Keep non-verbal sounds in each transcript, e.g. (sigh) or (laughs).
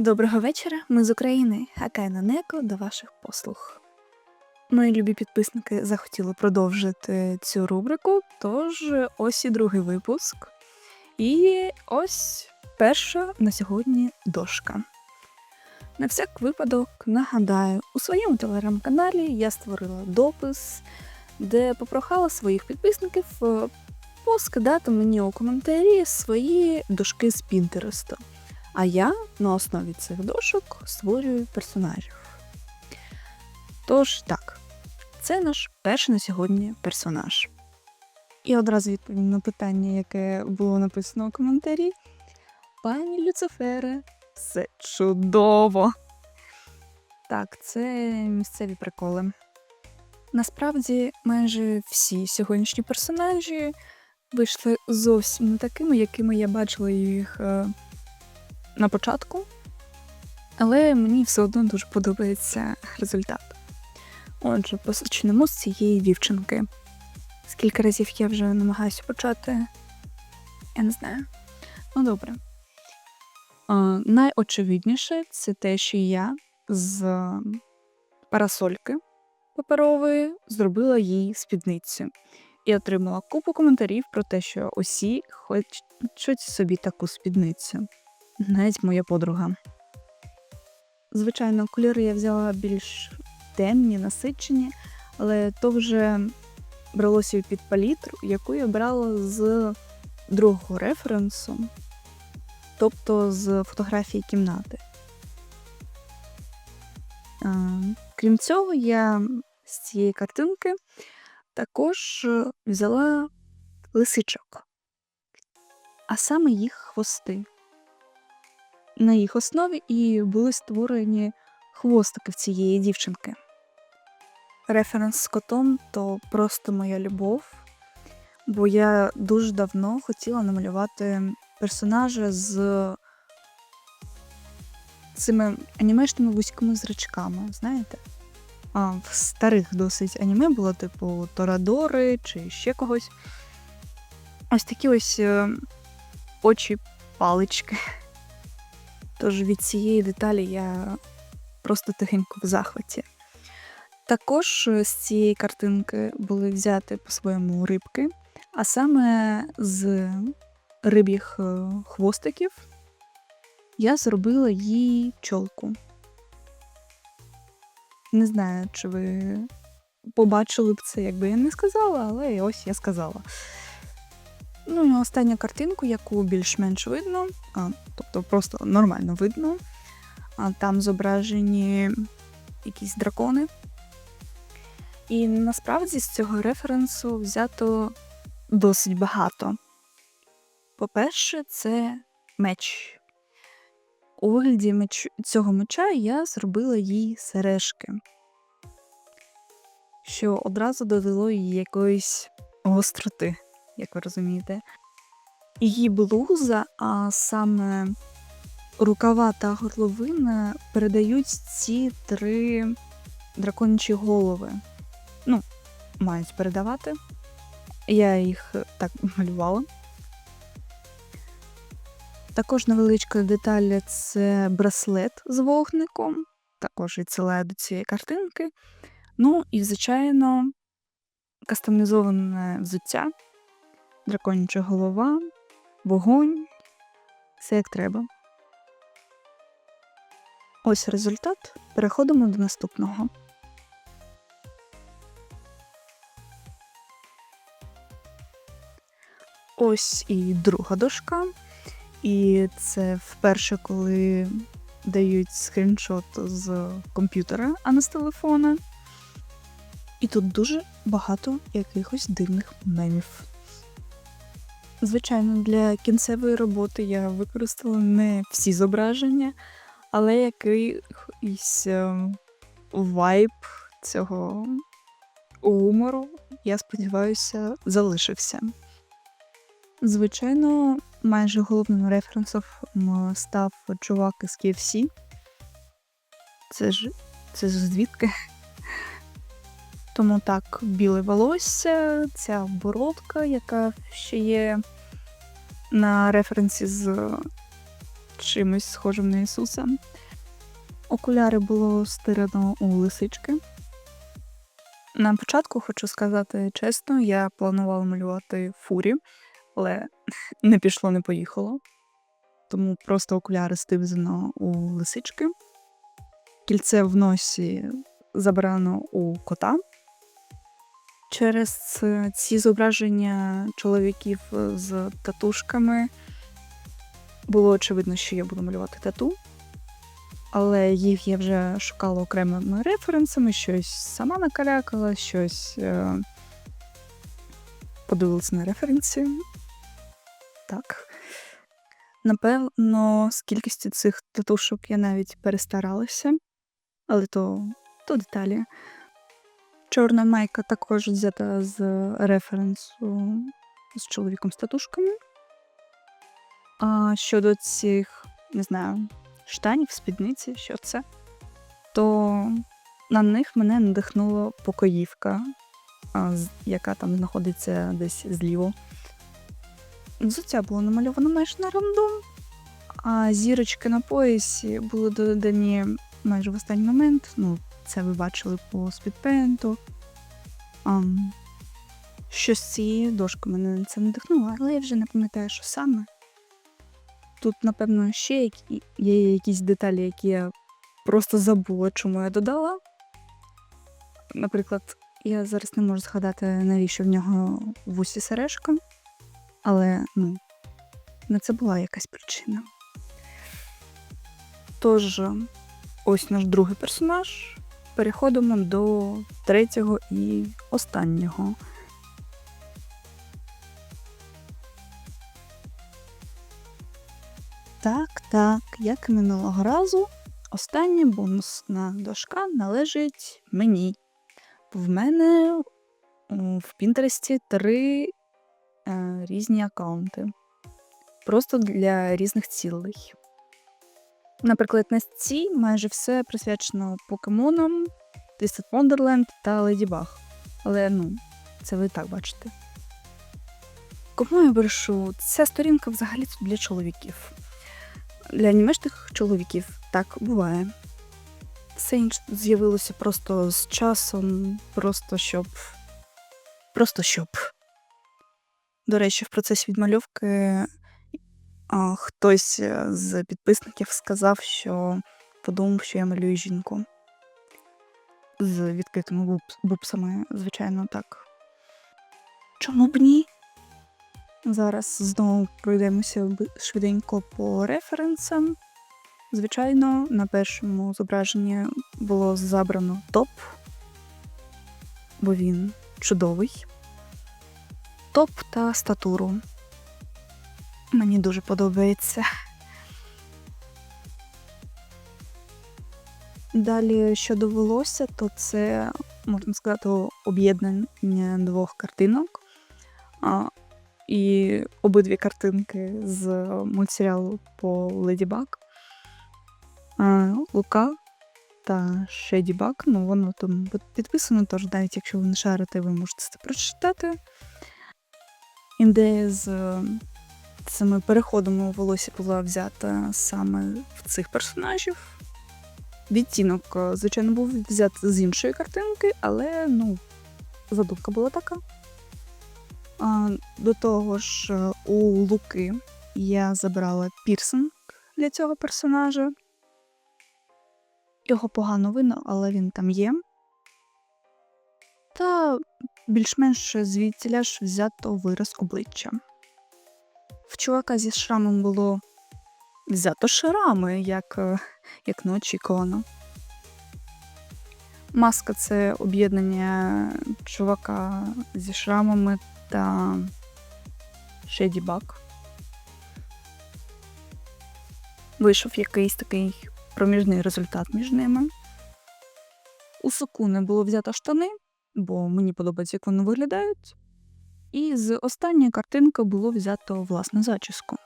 Доброго вечора, ми з України, Акайна Неко до ваших послуг. Мої любі підписники захотіли продовжити цю рубрику, тож ось і другий випуск. І ось перша на сьогодні дошка. На всяк випадок нагадаю, у своєму телеграм-каналі я створила допис, де попрохала своїх підписників е, поскидати мені у коментарі свої дошки з Пінтересту. А я на основі цих дошок створюю персонажів. Тож так, це наш перший на сьогодні персонаж. І одразу відповім на питання, яке було написано у коментарі. Пані Люцифере, все чудово! Так, це місцеві приколи. Насправді, майже всі сьогоднішні персонажі вийшли зовсім не такими, якими я бачила їх е, на початку, але мені все одно дуже подобається результат. Отже, почнемо з цієї дівчинки. Скільки разів я вже намагаюся почати, я не знаю. Ну, добре. Найочевидніше це те, що я з парасольки паперової зробила їй спідницю і отримала купу коментарів про те, що усі хочуть собі таку спідницю навіть моя подруга. Звичайно, кольори я взяла більш темні, насичені, але то вже бралося під палітру, яку я брала з другого референсу, тобто з фотографії кімнати. Крім цього, я з цієї картинки також взяла лисичок, а саме їх хвости на їх основі і були створені хвостики цієї дівчинки. Референс з котом то просто моя любов, бо я дуже давно хотіла намалювати персонажа з цими анімешними вузькими зрачками, знаєте? А В старих досить аніме було, типу Торадори чи ще когось. Ось такі ось е, очі палички. Тож від цієї деталі я просто тихенько в захваті. Також з цієї картинки були взяти по-своєму рибки, а саме з риб'їх е, хвостиків я зробила їй чолку. Не знаю, чи ви побачили б це, якби я не сказала, але ось я сказала. Ну і останню картинку, яку більш-менш видно, а, тобто просто нормально видно. А, Там зображені якісь дракони. І насправді з цього референсу взято досить багато. По-перше, це меч. У вигляді меч... цього меча я зробила їй сережки, що одразу додало їй якоїсь гостроти як ви розумієте. Її блуза, а саме рукава та горловина передають ці три драконячі голови. Ну, мають передавати. Я їх так малювала. Також невеличка деталь це браслет з вогником, також відсилаю до цієї картинки. Ну і, звичайно, кастомізоване взуття драконяча голова, вогонь, все як треба. Ось результат. Переходимо до наступного. Ось і друга дошка. І це вперше, коли дають скріншот з комп'ютера, а не з телефона. І тут дуже багато якихось дивних мемів. Звичайно, для кінцевої роботи я використала не всі зображення, але якийсь ем, вайб цього гумору, я сподіваюся, залишився. Звичайно, майже головним референсом став чувак із KFC. Це ж це ж звідки? Тому так, біле волосся, ця бородка, яка ще є на референсі з чимось схожим на Ісуса. Окуляри було стирано у лисички. На початку хочу сказати чесно, я планувала малювати фурі, але (laughs) не пішло, не поїхало. Тому просто окуляри стивзано у лисички. Кільце в носі забрано у кота. Через е, ці зображення чоловіків з татушками було очевидно, що я буду малювати тату. Але їх я вже шукала окремими референсами, щось сама накалякала, щось е, подивилася на референсі. Так. Напевно, з кількістю цих татушок я навіть перестаралася, але то, то деталі. Чорна майка також взята з референсу з чоловіком з татушками. А щодо цих, не знаю, штанів, спідниці, що це, то на них мене надихнула покоївка, яка там знаходиться десь зліво. Взуття було намальовано майже на рандом, а зірочки на поясі були додані майже в останній момент. Ну, це ви бачили по спідпенту. А, щось з цієї дошки мене це надихнуло, але я вже не пам'ятаю, що саме. Тут, напевно, ще є якісь деталі, які я просто забула, чому я додала. Наприклад, я зараз не можу згадати, навіщо в нього в усі сережка, але ну, на це була якась причина. Тож, ось наш другий персонаж. Переходимо до третього і останнього. Так, так, як і минулого разу, остання бонусна дошка належить мені. В мене в Пінтересті три е, різні аккаунти. Просто для різних цілей. Наприклад, на цій майже все присвячено покемонам, Twisted Wonderland та Леді Баг. Але ну, це ви і так бачите. Кому я брешу? Ця сторінка взагалі для чоловіків. Для анімешних чоловіків так буває. Все інше з'явилося просто з часом, просто щоб. Просто щоб. До речі, в процесі відмальовки хтось е, з підписників сказав, що подумав, що я малюю жінку. З відкритими бубсами, звичайно, так. Чому б ні? Зараз знову пройдемося швиденько по референсам. Звичайно, на першому зображенні було забрано топ, бо він чудовий. Топ та статуру. Мені дуже подобається. Далі, що довелося, то це, можна сказати, об'єднання двох картинок. А, і обидві картинки з мультсеріалу по Леді Баг. Лука та Шеді Баг. Ну, воно там підписано, тож навіть якщо ви не шарите, ви можете це прочитати. Ідея з е, цими переходами у волосі була взята саме в цих персонажів. Відтінок, е, звичайно, був взятий з іншої картинки, але ну, задумка була така. А, до того ж, е, у Луки я забрала пірсинг для цього персонажа. Його погано видно, але він там є. Та більш-менш звідтіля ж взято вираз обличчя. Чувака зі шрамом було взято шрами, як, е, як неочікувано. Маска це об'єднання чувака зі шрамами та Шеді Бак. Вийшов якийсь такий проміжний результат між ними. У Сукуни було взято штани, бо мені подобається, як вони виглядають. І з останньої картинки було взято власне зачіску.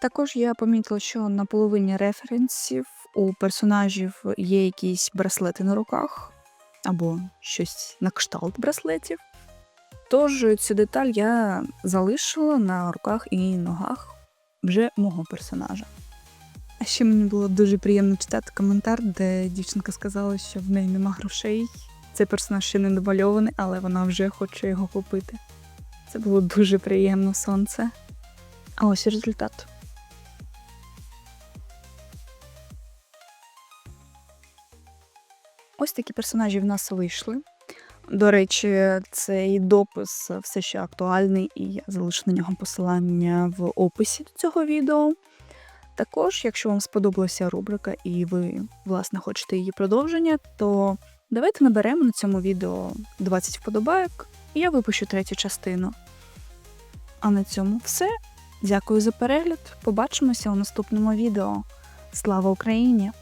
Також я помітила, що на половині референсів у персонажів є якісь браслети на руках або щось на кшталт браслетів. Тож цю деталь я залишила на руках і ногах вже мого персонажа. А ще мені було дуже приємно читати коментар, де дівчинка сказала, що в неї нема грошей. Цей персонаж ще не домальований, але вона вже хоче його купити. Це було дуже приємно сонце. А ось і результат. Ось такі персонажі в нас вийшли. До речі, цей допис все ще актуальний, і я залишу на нього посилання в описі до цього відео. Також, якщо вам сподобалася рубрика і ви, власне, хочете її продовження, то давайте наберемо на цьому відео 20 вподобайок, і я випущу третю частину. А на цьому все. Дякую за перегляд. Побачимося у наступному відео. Слава Україні!